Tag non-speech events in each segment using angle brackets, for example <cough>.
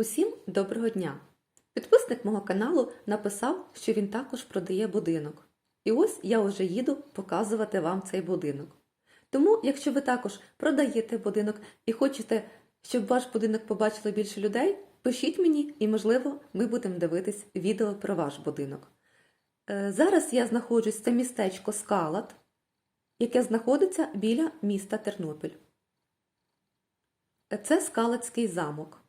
Усім доброго дня! Підписник мого каналу написав, що він також продає будинок. І ось я вже їду показувати вам цей будинок. Тому, якщо ви також продаєте будинок і хочете, щоб ваш будинок побачило більше людей, пишіть мені і, можливо, ми будемо дивитись відео про ваш будинок. Е, Зараз я знаходжусь це містечко Скалат, яке знаходиться біля міста Тернопіль. Це Скалацький замок.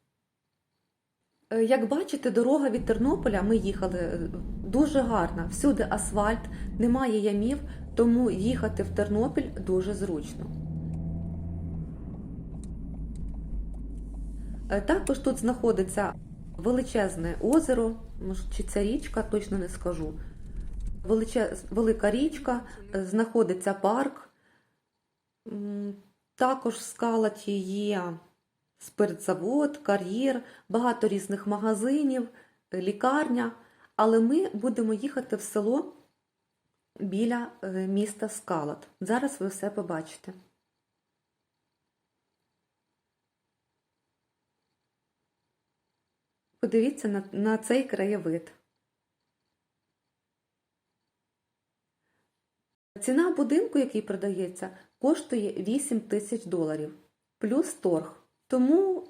Е, Як бачите, дорога від Тернополя ми їхали е, дуже гарна. Всюди асфальт, немає ямів, тому їхати в Тернопіль дуже зручно. Е, Також тут знаходиться величезне озеро, чи це річка, точно не скажу. Величез... Велика річка, знаходиться парк. Також в скалаті є спиртзавод, кар'єр, багато різних магазинів, лікарня. Але ми будемо їхати в село біля е, міста Скалат. Зараз ви все побачите. Подивіться на, на цей краєвид. Ціна будинку, який продається, коштує 8 тисяч доларів, плюс торг. Тому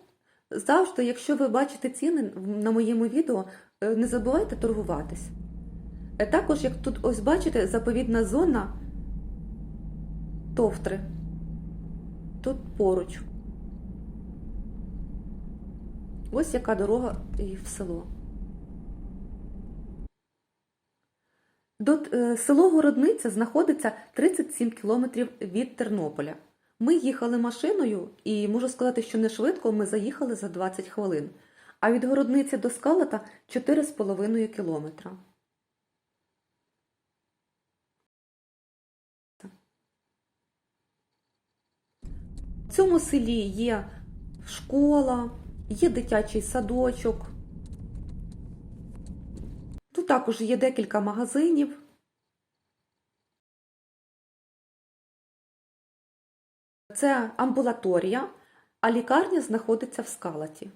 завжди, якщо ви бачите ціни на моєму відео, е, не забувайте торгуватись. Е, Також, як тут ось бачите, заповідна зона Товтри. Тут поруч. Ось яка дорога і в село. До, е, село Городниця знаходиться 37 кілометрів від Тернополя. Ми їхали машиною, і можу сказати, що не швидко ми заїхали за 20 хвилин. А від Городниці до Скалата 4,5 кілометра. В цьому селі є школа, є дитячий садочок. Тут також є декілька магазинів. Це амбулаторія, а лікарня знаходиться в скалаті.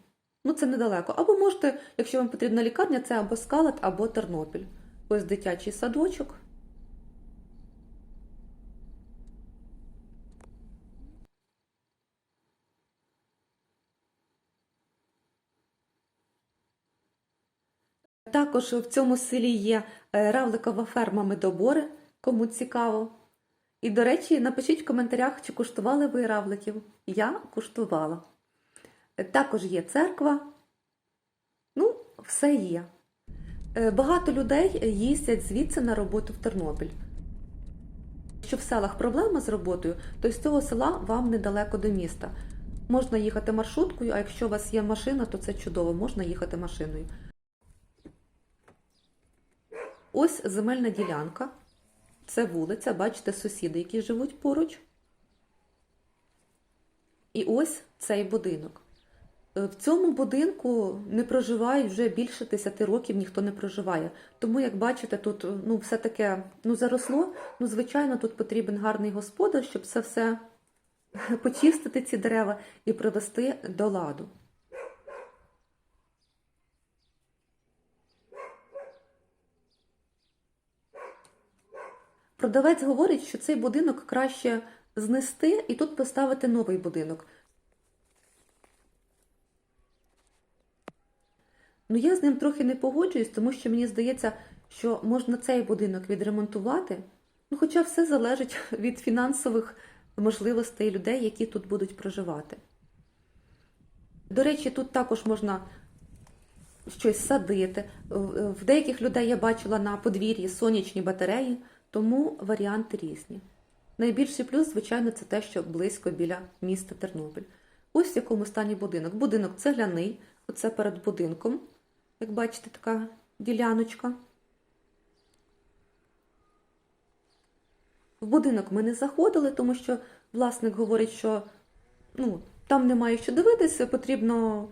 Ну, це недалеко. Або можете, якщо вам потрібна лікарня, це або скалат, або Тернопіль. Ось дитячий садочок. Також в цьому селі є е, равликова ферма медобори, кому цікаво. І, до речі, напишіть в коментарях, чи куштували ви равликів. Я куштувала. Також є церква. Ну, все є. Е, Багато людей їздять звідси на роботу в Тернопіль. Якщо в селах проблема з роботою, то з цього села вам недалеко до міста. Можна їхати маршруткою, а якщо у вас є машина, то це чудово, можна їхати машиною. Ось земельна ділянка. Це вулиця, бачите, сусіди, які живуть поруч. І ось цей будинок. Е, В цьому будинку не проживають вже більше 10 років, ніхто не проживає. Тому, як бачите, тут ну, все таке ну, заросло. Ну, звичайно, тут потрібен гарний господар, щоб це все <laughs> почистити ці дерева і привести до ладу. Продавець говорить, що цей будинок краще знести і тут поставити новий будинок. Ну, я з ним трохи не погоджуюсь, тому що мені здається, що можна цей будинок відремонтувати. Ну, хоча все залежить <laughs> від фінансових можливостей людей, які тут будуть проживати. До речі, тут також можна щось садити. В деяких людей я бачила на подвір'ї сонячні батареї, тому варіанти різні. Найбільший плюс, звичайно, це те, що близько біля міста Тернопіль. Ось в якому стані будинок. Будинок цегляний, оце перед будинком. Як бачите, така діляночка. В будинок ми не заходили, тому що власник говорить, що ну, там немає що дивитися, потрібно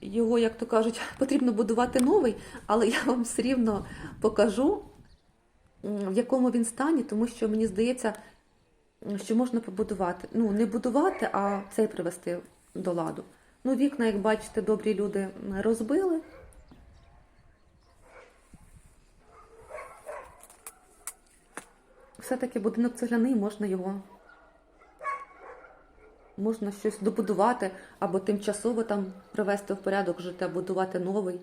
його, як то кажуть, <laughs> потрібно будувати новий, але я вам все рівно покажу, в якому він стані, тому що мені здається, що можна побудувати. Ну, не будувати, а цей привести до ладу. Ну, вікна, як бачите, добрі люди розбили. Все-таки будинок цегляний, можна його. Можна щось добудувати або тимчасово там привести в порядок життя, будувати новий.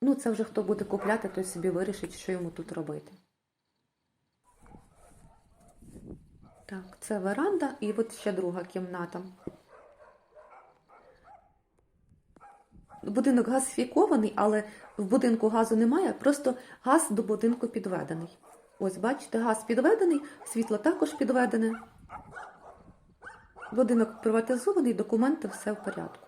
Ну, це вже хто буде купляти, той собі вирішить, що йому тут робити. Так, це веранда і от ще друга кімната. Будинок газифікований, але в будинку газу немає, просто газ до будинку підведений. Ось, бачите, газ підведений, світло також підведене. Будинок приватизований, документи, все в порядку.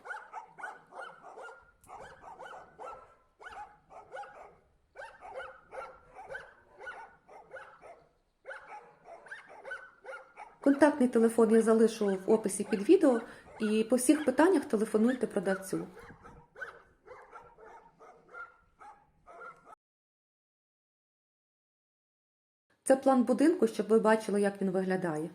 Контактний телефон я залишу в описі під відео і по всіх питаннях телефонуйте продавцю. Це план будинку, щоб ви бачили, як він виглядає.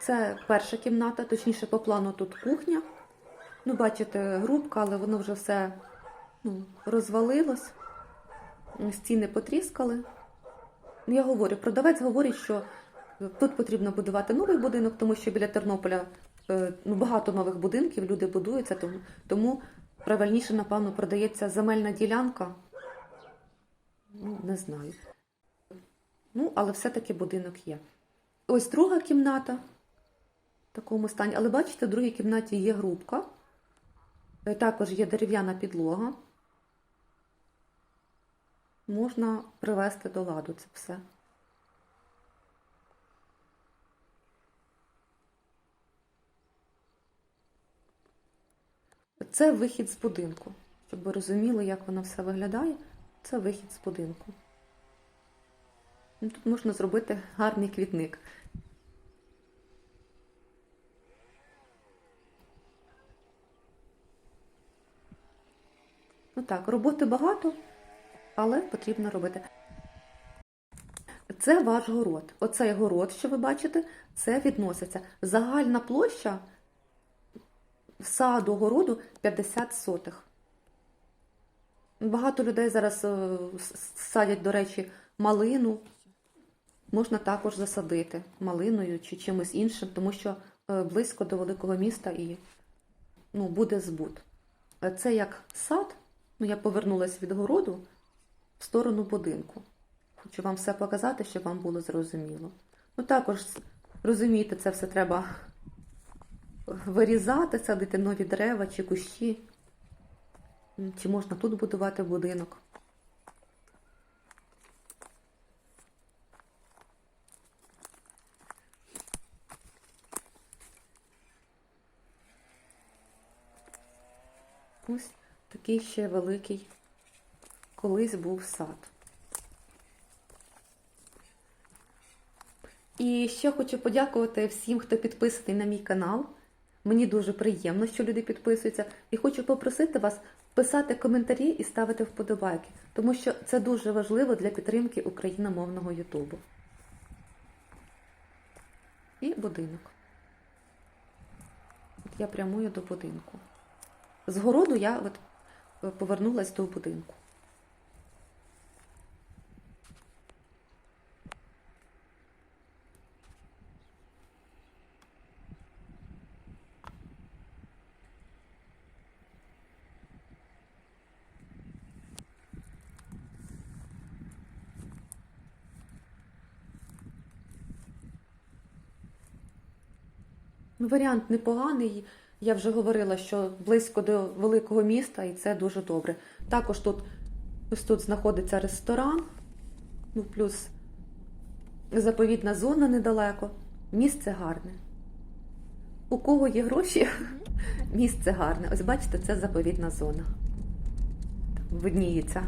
Це перша кімната, точніше, по плану тут кухня. Ну, бачите, грубка, але воно вже все ну, розвалилось, стіни потріскали. Ну, Я говорю, продавець говорить, що тут потрібно будувати новий будинок, тому що біля Тернополя е, ну, багато нових будинків, люди будуються, тому, тому правильніше, напевно, продається земельна ділянка. Ну, не знаю. Ну, але все-таки будинок є. Ось друга кімната в такому стані. Але бачите, в другій кімнаті є грубка. Е, Також є дерев'яна підлога. Можна привести до ладу це все. Це вихід з будинку. Щоб ви розуміли, як воно все виглядає, це вихід з будинку. Ну, Тут можна зробити гарний квітник. Ну так, роботи багато, але потрібно робити. Це ваш город. Оцей город, що ви бачите, це відноситься. Загальна площа саду городу 50 сотих. Багато людей зараз е, садять, до речі, малину. Можна також засадити малиною чи чимось іншим, тому що е, близько до великого міста і ну, буде збут. Е, Це як сад, ну я повернулася від городу в сторону будинку. Хочу вам все показати, щоб вам було зрозуміло. Ну також розумієте, це все треба <laughs> вирізати, садити нові дерева чи кущі. Чи можна тут будувати будинок? Ось такий ще великий колись був сад. І ще хочу подякувати всім, хто підписаний на мій канал. Мені дуже приємно, що люди підписуються. І хочу попросити вас писати коментарі і ставити вподобайки, тому що це дуже важливо для підтримки україномовного Ютубу. І будинок. От я прямую до будинку. З городу я от е, повернулась до будинку. Ну, варіант непоганий. Я вже говорила, що близько до великого міста, і це дуже добре. Також тут ось тут знаходиться ресторан, ну плюс заповідна зона недалеко. Місце гарне. У кого є гроші, <laughs> місце гарне. Ось бачите, це заповідна зона. Видніється.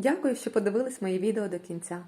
Дякую, що подивились моє відео до кінця.